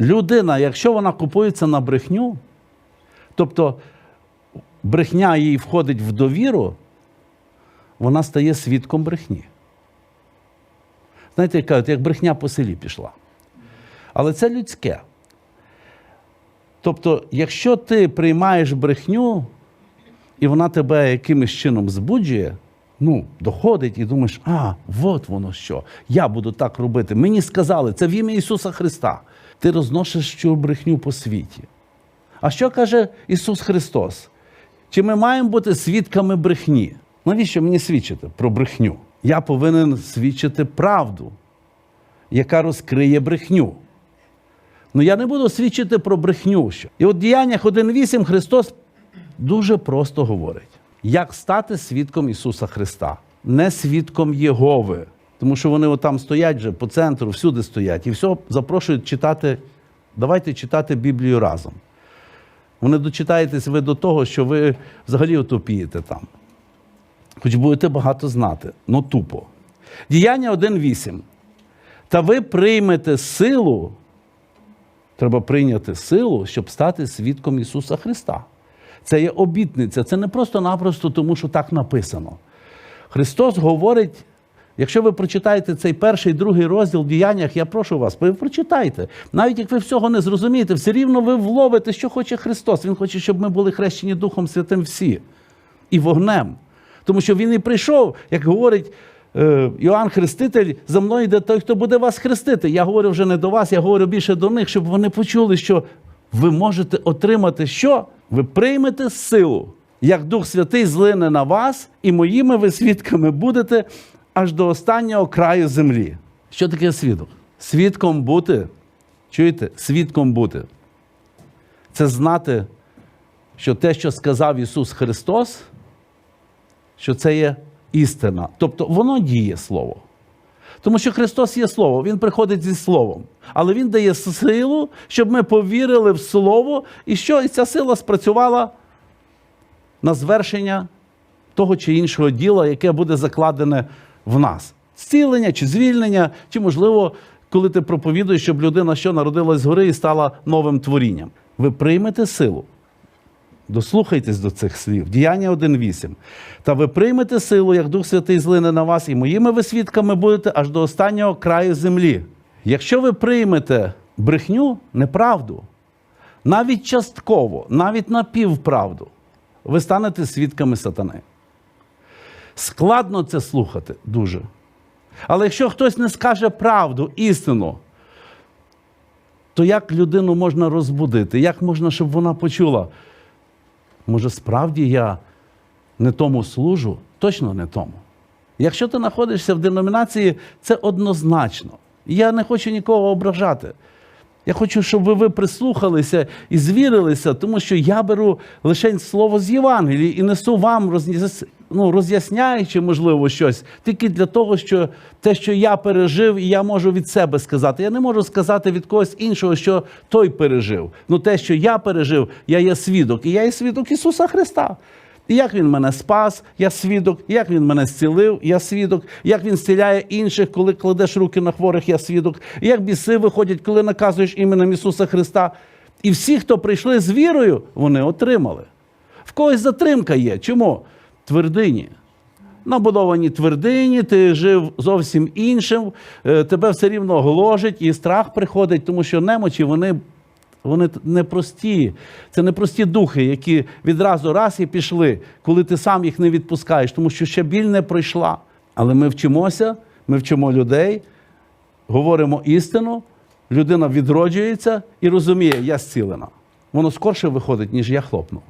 людина, якщо вона купується на брехню, тобто брехня їй входить в довіру, вона стає свідком брехні. Знаєте, як кажуть, як брехня по селі пішла. Але це людське. Тобто, якщо ти приймаєш брехню, і вона тебе якимось чином збуджує, ну, доходить і думаєш, а, от воно що, я буду так робити. Мені сказали, це в ім'я Ісуса Христа. Ти розносиш цю брехню по світі. А що каже Ісус Христос? Чи ми маємо бути свідками брехні? Навіщо мені свідчити про брехню? Я повинен свідчити правду, яка розкриє брехню. Ну я не буду свідчити про брехню. І от в діяннях 1.8 Христос дуже просто говорить, як стати свідком Ісуса Христа, не свідком Єгови. Тому що вони там стоять вже по центру, всюди стоять, і все запрошують читати. Давайте читати Біблію разом. Вони дочитаєтесь ви до того, що ви взагалі отопієте там. Хоч будете багато знати, ну тупо. Діяння 1.8. Та ви приймете силу, треба прийняти силу, щоб стати свідком Ісуса Христа. Це є обітниця, це не просто-напросто тому, що так написано. Христос говорить, якщо ви прочитаєте цей перший другий розділ в діяннях, я прошу вас, ви прочитайте. Навіть як ви всього не зрозумієте, все рівно ви вловите, що хоче Христос. Він хоче, щоб ми були хрещені Духом Святим всі і вогнем. Тому що він і прийшов, як говорить е, Йоанн Хреститель, за мною йде той, хто буде вас хрестити. Я говорю вже не до вас, я говорю більше до них, щоб вони почули, що ви можете отримати що? Ви приймете силу, як Дух Святий злине на вас, і моїми ви свідками будете аж до останнього краю землі. Що таке свідок? Свідком бути. Чуєте? Свідком бути. Це знати, що те, що сказав Ісус Христос, що це є істина. Тобто воно діє Слово. Тому що Христос є Слово, Він приходить зі Словом. Але Він дає силу, щоб ми повірили в Слово, і що і ця сила спрацювала на звершення того чи іншого діла, яке буде закладене в нас. Зцілення чи звільнення, чи, можливо, коли ти проповідуєш, щоб людина що народилась згори і стала новим творінням. Ви приймете силу. Дослухайтесь до цих слів. Діяння 1.8. Та ви приймете силу, як Дух Святий злине на вас, і моїми ви свідками будете аж до останнього краю землі. Якщо ви приймете брехню, неправду, навіть частково, навіть напівправду, ви станете свідками сатани. Складно це слухати дуже. Але якщо хтось не скаже правду, істину, то як людину можна розбудити? Як можна, щоб вона почула? Може, справді я не тому служу? Точно не тому. Якщо ти знаходишся в деномінації, це однозначно. Я не хочу нікого ображати. Я хочу, щоб ви, прислухалися і звірилися, тому що я беру лише слово з Євангелії і несу вам, роз'яс- ну, роз'ясняючи, можливо, щось, тільки для того, що те, що я пережив, і я можу від себе сказати. Я не можу сказати від когось іншого, що той пережив. Ну те, що я пережив, я є свідок. І я є свідок Ісуса Христа. І як він мене спас, я свідок, як він мене зцілив, я свідок, як він зціляє інших, коли кладеш руки на хворих, я свідок, і як біси виходять, коли наказуєш іменем Ісуса Христа. І всі, хто прийшли з вірою, вони отримали. В когось затримка є. Чому? Твердині. Набудовані твердині, ти жив зовсім іншим, е, тебе все рівно гложить, і страх приходить, тому що немочі вони вони непрості. Це непрості духи, які відразу раз і пішли, коли ти сам їх не відпускаєш, тому що ще біль не пройшла. Але ми вчимося, ми вчимо людей, говоримо істину, людина відроджується і розуміє, я зцілена. Воно скорше виходить, ніж я хлопнув.